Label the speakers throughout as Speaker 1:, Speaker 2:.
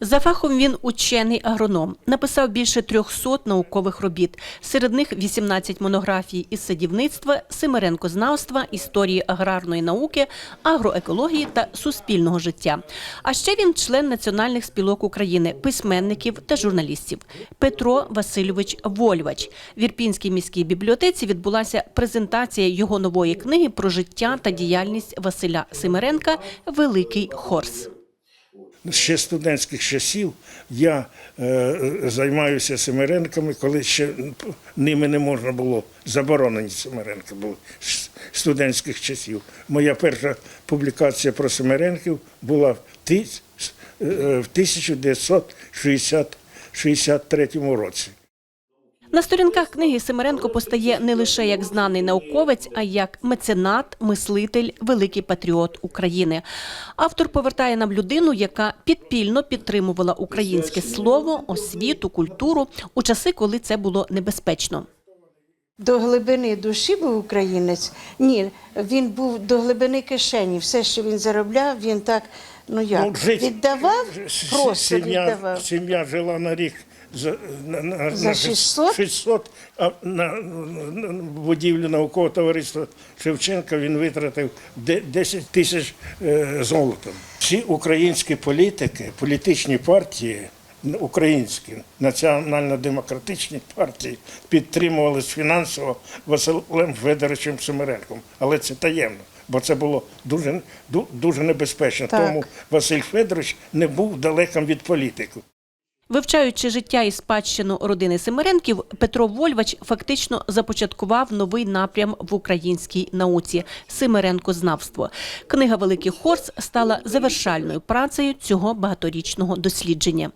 Speaker 1: За фахом він учений агроном. Написав більше 300 наукових робіт. Серед них 18 монографій із садівництва, семеренкознавства, історії аграрної науки, агроекології та суспільного життя. А ще він член національних спілок України, письменників та журналістів. Петро Васильович Вольвач. В Ірпінській міській бібліотеці відбулася презентація його нової книги про життя та діяльність Василя Семеренка Великий Хорс.
Speaker 2: Ще студентських часів я е, займаюся семеренками, коли ще ними не можна було, заборонені семеренки були з студентських часів. Моя перша публікація про семеренків була в тис- е, в 1963 році.
Speaker 1: На сторінках книги Семеренко постає не лише як знаний науковець, а як меценат, мислитель, великий патріот України. Автор повертає нам людину, яка підпільно підтримувала українське слово, освіту, культуру у часи, коли це було небезпечно.
Speaker 3: До глибини душі був українець. Ні, він був до глибини кишені. Все, що він заробляв, він так ну як
Speaker 2: жить-
Speaker 3: віддавав, просто
Speaker 2: сім'я,
Speaker 3: віддавав.
Speaker 2: Сім'я жила на рік за, на, на,
Speaker 3: За 600?
Speaker 2: 600, а на, на будівлю наукового товариства Шевченка він витратив де- 10 тисяч е, золотом. Всі українські політики, політичні партії, українські національно-демократичні партії підтримувались фінансово Василем Федоровичем Семеренком. Але це таємно. Бо це було дуже, дуже небезпечно.
Speaker 3: Так.
Speaker 2: Тому Василь Федорович не був далеким від політики.
Speaker 1: Вивчаючи життя і спадщину родини Семеренків, Петро Вольвач фактично започаткував новий напрям в українській науці Семеренкознавство. Книга Великий Хорс стала завершальною працею цього багаторічного дослідження.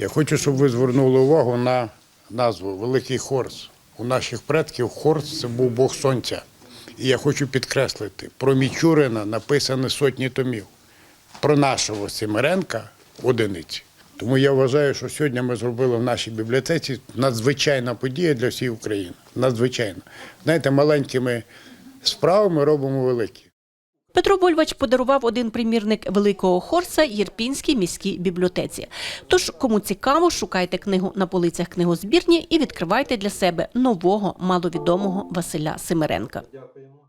Speaker 4: Я хочу, щоб ви звернули увагу на назву Великий Хорс. У наших предків Хорс це був Бог Сонця. І я хочу підкреслити, про Мічурина написано сотні томів, про нашого Семеренка одиниці. Тому я вважаю, що сьогодні ми зробили в нашій бібліотеці надзвичайна подія для всієї України. Надзвичайно. Знаєте, маленькими справами робимо великі.
Speaker 1: Петро Вольвач подарував один примірник Великого Хорса Єрпінській міській бібліотеці. Тож, кому цікаво, шукайте книгу на полицях книгозбірні і відкривайте для себе нового маловідомого Василя Симиренка.
Speaker 5: Дякуємо.